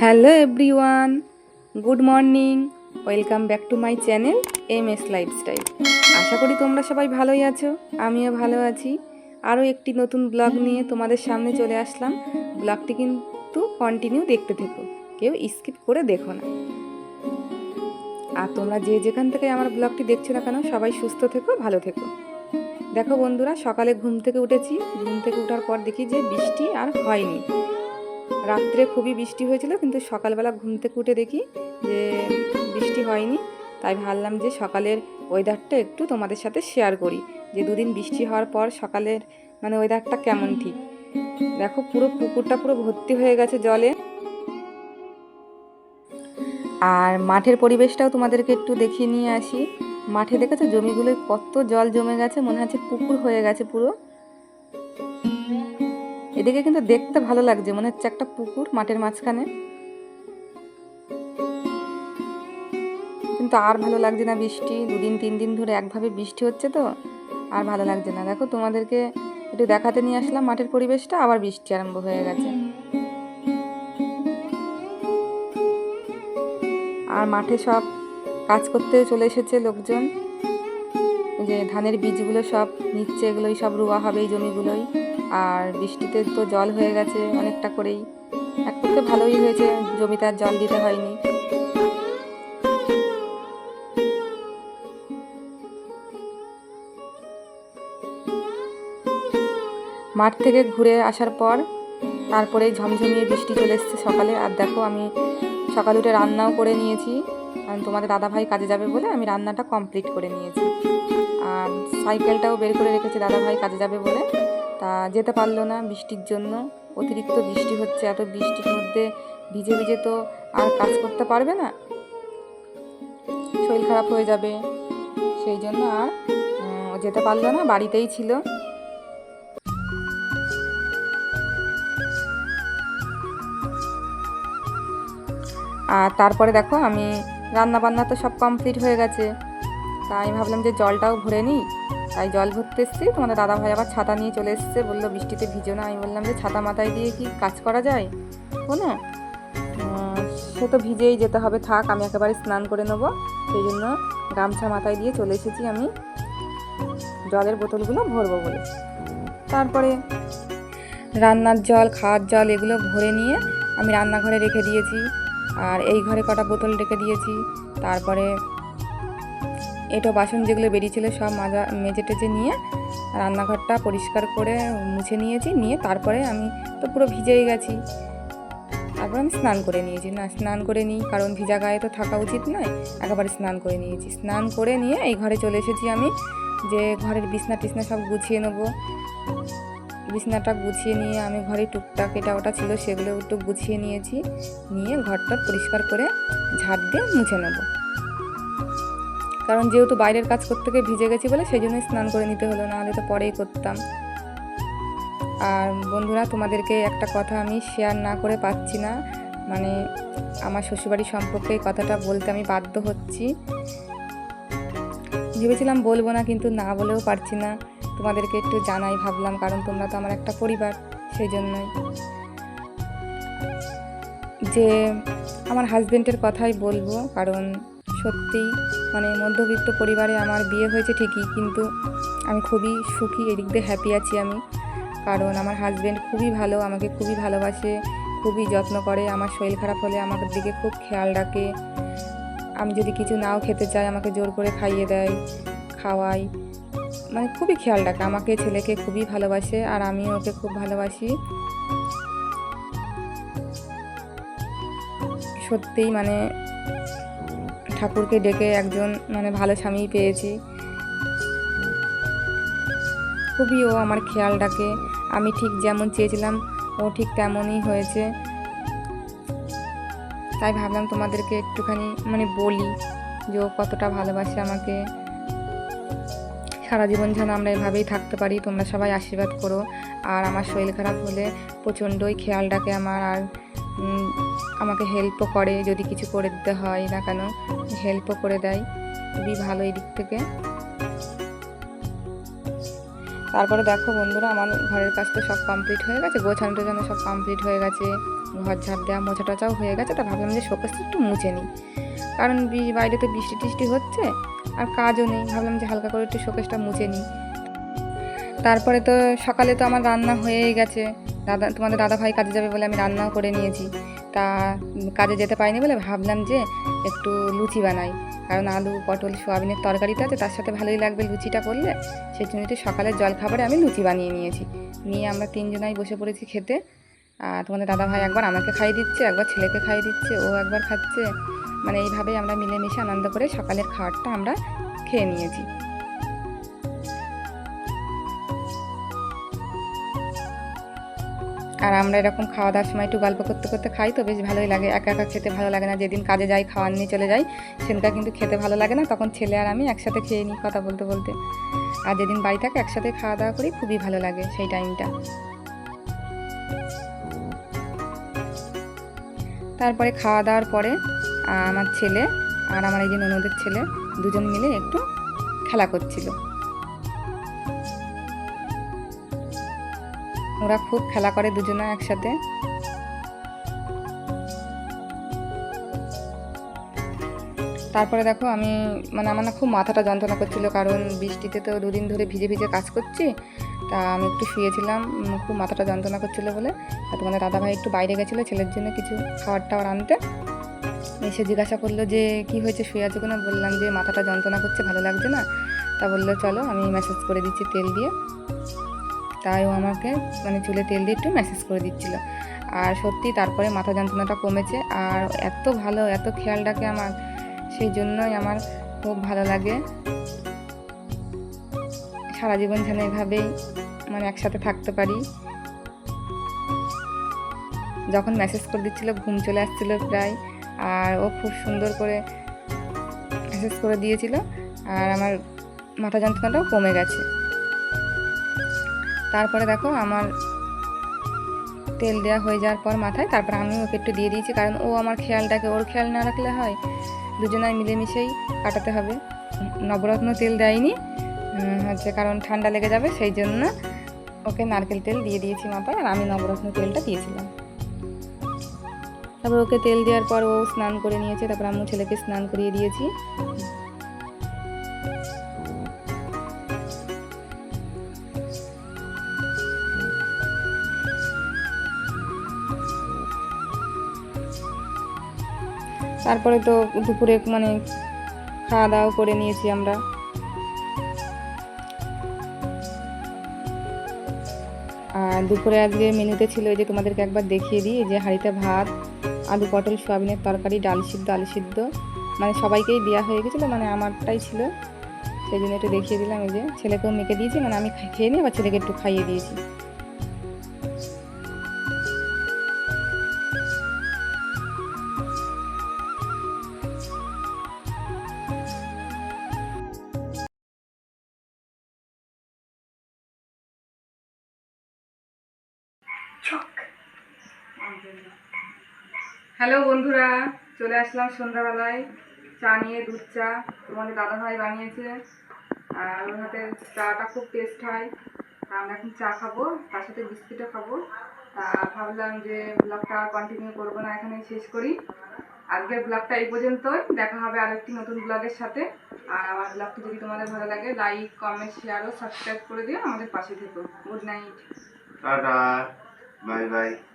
Hello everyone, good morning, welcome back to my channel M S lifestyle. আশা করি তোমরা সবাই ভালোই আছো, আমিও ভালো আছি। আরও একটি নতুন ব্লগ নিয়ে তোমাদের সামনে চলে আসলাম। ব্লগটি কিন্তু কন্টিনিউ দেখতে থেকো, কেউ স্কিপ করে দেখো না। আর তোমরা যে যেখান থেকে আমার ব্লগটি দেখছ না কেন, সবাই সুস্থ থেকো, ভালো থেকো। দেখো বন্ধুরা, সকালে ঘুম থেকে উঠেছি। ঘুম থেকে ওঠার পর দেখি যে বৃষ্টি আর হয়নি। রাত্রে খুবই বৃষ্টি হয়েছিল, কিন্তু সকালবেলা ঘুম থেকে উঠে দেখি যে বৃষ্টি হয়নি। তাই ভাবলাম যে সকালের ওয়েদারটা একটু তোমাদের সাথে শেয়ার করি, যে দুদিন বৃষ্টি হওয়ার পর সকালের মানে ওয়েদারটা কেমন ঠিক। দেখো পুরো পুকুরটা পুরো ভর্তি হয়ে গেছে জলে। আর মাঠের পরিবেশটাও তোমাদেরকে একটু দেখিয়ে নিয়ে আসি। মাঠে দেখেছ জমিগুলোয় কত জল জমে গেছে, মনে হচ্ছে পুকুর হয়ে গেছে পুরো। এদিকে কিন্তু দেখতে ভালো লাগছে, মনে হচ্ছে একটা পুকুর মাঠের মাঝখানে। কিন্তু আর ভালো লাগছে না বৃষ্টি, দুদিন, তিন দিন ধরে একভাবে বৃষ্টি হচ্ছে তো, আর ভালো লাগছে না। দেখো তোমাদেরকে একটু দেখাতে নিয়ে আসলাম মাঠের পরিবেশটা, আবার বৃষ্টি আরম্ভ হয়ে গেছে। আর মাঠে সব কাজ করতে চলে এসেছে লোকজন। যে ধানের বীজগুলো সব নিচ্ছে, এগুলোই সব রোয়া হবে এই জমিগুলোই। আর বৃষ্টিতে তো জল হয়ে গেছে অনেকটা করেই। এক পক্ষে ভালোই হয়েছে, জমিতে আর জল দিতে হয়নি। মাঠ থেকে ঘুরে আসার পর তারপরে ঝমঝমিয়ে বৃষ্টি চলে এসছে সকালে। আর দেখো, আমি সকাল উঠে রান্নাও করে নিয়েছি। তোমাদের দাদাভাই কাজে যাবে বলে আমি রান্নাটা কমপ্লিট করে নিয়েছি। আর সাইকেলটাও বের করে রেখেছি দাদাভাই কাজে যাবে বলে। তা যেতে পারল না বৃষ্টির জন্য। অতিরিক্ত বৃষ্টি হচ্ছে, এত বৃষ্টির মধ্যে ভিজে ভিজে তো আর কাজ করতে পারবে না। শরীর খারাপ হয়ে যাবে। সেই জন্য আর যেতে পারল না, বাড়িতেই ছিল। আর তারপরে দেখো আমি রান্না বান্না তো সব কমপ্লিট হয়ে গেছে। তাই ভাবলাম যে জলটাও ভরে নিই। তাই জল ভরতে এসেছি। তোমাদের দাদা ভাই আবার ছাতা নিয়ে চলে এসেছে। বলল বৃষ্টিতে ভিজো না। আমি বললাম যে ছাতা মাথায় দিয়ে কি কাজ করা যায়? কোনো আহ, সে তো ভিজেই যেতে হবে থাক আমি একেবারে স্নান করে নেব। সেই জন্য গামছা মাথায় দিয়ে চলে এসেছি আমি। জলের বোতলগুলো ভরবো বলে। তারপরে রান্নার জল খাওয়ার জল এগুলো ভরে নিয়ে আমি রান্নাঘরে রেখে দিয়েছি। আর এই ঘরে কটা বোতল রেখে দিয়েছি। তারপরে এটো বাসন যেগুলো বেরিয়েছিল সব মাজা, মেজে টেজে নিয়ে রান্নাঘরটা পরিষ্কার করে মুছে নিয়েছি, নিয়ে তারপরে আমি তো পুরো ভিজেই গেছি। তারপর আমি স্নান করে নিয়েছি। না, স্নান করে নিই, কারণ ভিজা গায়ে তো থাকা উচিত নয়। একেবারে স্নান করে নিয়েছি। স্নান করে নিয়ে এই ঘরে চলে এসেছি আমি, যে ঘরের বিছনা টিছনা সব গুছিয়ে নেব। বিছনাটা গুছিয়ে নিয়ে আমি ঘরে টুকটাক এটা ওটা ছিল, সেগুলো একটু গুছিয়ে নিয়েছি। নিয়ে ঘরটা পরিষ্কার করে ঝাড় দিয়ে মুছে নেব। কারণ যেহেতু বাইরের কাজ করতে গিয়ে ভিজে গেছি বলে সেই জন্যই স্নান করে নিতে হলো না হলে তো পরেই করতাম। আর বন্ধুরা, তোমাদেরকে একটা কথা আমি শেয়ার না করে পাচ্ছি না। মানে আমার শ্বশুরবাড়ি সম্পর্কে এই কথাটা বলতে আমি বাধ্য হচ্ছি। ভেবেছিলাম বলব না, কিন্তু না বলেও পারছি না। তোমাদেরকে একটু জানাই ভাবলাম, কারণ তোমরা তো আমার একটা পরিবার, সেই জন্যই। যে আমার হাজবেন্ডের কথাই বলব, কারণ সত্যিই মানে মধ্যবিত্ত পরিবারে আমার বিয়ে হয়েছে ঠিকই, কিন্তু আমি খুবই সুখী, এদিক দিয়ে হ্যাপি আছি আমি। কারণ আমার হাজব্যান্ড খুবই ভালো, আমাকে খুবই ভালোবাসে, খুবই যত্ন করে, আমার শরীর খারাপ হলে আমার দিকে খুব খেয়াল রাখে। আমি যদি কিছু নাও খেতে চাই, আমাকে জোর করে খাইয়ে দেয়, খাওয়াই। মানে খুবই খেয়াল রাখে, আমাকে, ছেলেকে খুবই ভালোবাসে, আর আমিও ওকে খুব ভালোবাসি। সত্যিই মানে ঠাকুরকে ডেকে একজন মানে ভালো স্বামী পেয়েছি। খুবই ও আমার খেয়াল রাখে। আমি ঠিক যেমন চেয়েছিলাম, ও ঠিক তেমনই হয়েছে। তাই ভাবলাম তোমাদেরকে একটুখানি মানে বলি যে ও কতটা ভালোবাসে আমাকে। সারা জীবন যেন আমরা এভাবেই থাকতে পারি, তোমরা সবাই আশীর্বাদ করো। আর আমার শরীর খারাপ হলে প্রচণ্ডই খেয়াল রাখে আমার, আর আমাকে হেল্পও করে যদি কিছু করে দিতে হয় না কেন হেল্পও করে দেয়। খুবই ভালো এই দিক থেকে। তারপরে দেখো বন্ধুরা, আমার ঘরের কাজ তো সব কমপ্লিট হয়ে গেছে, গোছানো টোছানো সব কমপ্লিট হয়ে গেছে। ঘর ঝাড় দেওয়া, মোছা টোচাও হয়ে গেছে, তা ভাবলাম যে শোকেসটা একটু মুছে নিই। কারণ বাইরে তো বৃষ্টি টিষ্টি হচ্ছে, আর কাজও নেই, ভাবলাম যে হালকা করে একটু শোকেসটা মুছে নিই। তারপরে তো সকালে তো আমার রান্না হয়েই গেছে। দাদা, তোমাদের দাদা ভাই কাজে যাবে বলে আমি রান্নাও করে নিয়েছি। তা কাজে যেতে পারিনি বলে ভাবলাম যে একটু লুচি বানাই। কারণ আলু, পটল, সোয়াবিনের তরকারিটা আছে, তার সাথে ভালোই লাগবে লুচিটা করলে। সেই জন্য একটু সকালের জলখাবারে আমি লুচি বানিয়ে নিয়েছি। নিয়ে আমরা তিনজনাই বসে পড়েছি খেতে। আর তোমাদের দাদা ভাই একবার আমাকে খাইয়ে দিচ্ছে, একবার ছেলেকে খাইয়ে দিচ্ছে, ও একবার খাচ্ছে। মানে এইভাবেই আমরা মিলেমিশে আনন্দ করে সকালের খাবারটা আমরা খেয়ে নিয়েছি। আর আমরা এরকম খাওয়া দাওয়ার সময় একটু গল্প করতে করতে খাই তো বেশ ভালোই লাগে। একা একা খেতে ভালো লাগে না। যেদিন কাজে যাই, খাওয়ার নিয়ে চলে যাই সেদিনটা কিন্তু খেতে ভালো লাগে না। তখন ছেলে আর আমি একসাথে খেয়ে নিই কথা বলতে বলতে। আর যেদিন বাড়ি থাকে, একসাথে খাওয়া দাওয়া করি, খুবই ভালো লাগে সেই টাইমটা। তারপরে খাওয়া দাওয়ার পরে আমার ছেলে আর আমার এই যে ননদের ছেলে দুজন মিলে একটু খেলা করছিল। ওরা খুব খেলা করে দুজনে একসাথে। তারপরে দেখো আমি মানে আমার না খুব মাথাটা যন্ত্রণা করছিল, কারণ বৃষ্টিতে তো দুদিন ধরে ভিজে ভিজে কাজ করছি। তা আমি একটু শুয়েছিলাম খুব মাথাটা যন্ত্রণা করছিল বলে। আর তোমাদের দাদাভাই একটু বাইরে গেছিল ছেলের জন্য কিছু খাবার টাবার আনতে। এসে জিজ্ঞাসা করল যে, কি হয়েছে? শুয়ে আছো কেন? বললাম যে, মাথাটা যন্ত্রণা করছে, ভালো লাগছে না। তা বলল, চলো, আমি মেসেজ করে দিচ্ছি তেল দিয়ে। তাই ও আমাকে মানে চুলে তেল দিয়ে একটু মেসেজ করে দিচ্ছিল। আর সত্যি তারপরে মাথা যন্ত্রণাটা কমেছে। আর এত ভালো, এত খেয়াল রাখে আমার, সেই জন্যই আমার খুব ভালো লাগে। সারা জীবন যেন এভাবেই মানে একসাথে থাকতে পারি। যখন মেসেজ করে দিচ্ছিল, ঘুম চলে আসছিল প্রায়। আর ও খুব সুন্দর করে মেসেজ করে দিয়েছিল। আর আমার মাথা যন্ত্রণাটাও কমে গেছে। তারপরে দেখো আমার তেল দেওয়া হয়ে যাওয়ার পর মাথায়, তারপর আমি ওকে একটু দিয়ে দিয়েছি, কারণ ও আমার খেয়ালটাকে, ওর খেয়াল না রাখলে হয়, দুজনাই মিলেমিশেই কাটাতে হবে। নবরত্ন তেল দেয়নি হচ্ছে কারণ ঠান্ডা লেগে যাবে, সেই জন্য ওকে নারকেল তেল দিয়ে দিয়েছি মাথায়, আর আমি নবরত্ন তেলটা দিয়েছিলাম। তারপর ওকে তেল দেওয়ার পর ও স্নান করে নিয়েছে, তারপর আমি ছেলেকে স্নান করিয়ে দিয়েছি। তারপরে তো দুপুরে মানে খাওয়া দাওয়া করে নিয়েছি আমরা। আর দুপুরে আজকে মেনুতে ছিল যে তোমাদেরকে একবার দেখিয়ে দিই যে হাঁড়িতে ভাত, আলু পটল, সোয়াবিনের তরকারি, ডাল সিদ্ধ, আলু সিদ্ধ। মানে সবাইকেই দেওয়া হয়ে গেছিল মানে আমারটাই ছিল। সেই জন্য একটু দেখিয়ে দিলাম, এই যে ছেলেকেও মেখে দিয়েছি মানে আমি খেয়ে নিই আবার ছেলেকে একটু খাইয়ে দিয়েছি। হ্যালো বন্ধুরা চলে আসলাম সন্ধ্যাবেলায়। চা নিয়ে দুধ চা তোমাদের দাদাভাই বানিয়েছে। আর ওর হাতে চাটা খুব টেস্ট হয়। তা আমরা এখন চা খাব তার সাথে বিস্কিটও খাব। তা ভাবলাম যে ব্লগটা কন্টিনিউ করব না এখানে শেষ করি। আজকের ব্লগটা এই পর্যন্তই দেখা হবে আরেকটি নতুন ব্লগের সাথে। আর আমার ব্লগটি যদি তোমাদের ভালো লাগে লাইক কমেন্ট শেয়ার ও সাবস্ক্রাইব করে দিও আমাদের পাশে থেকো। Good night tata 拜拜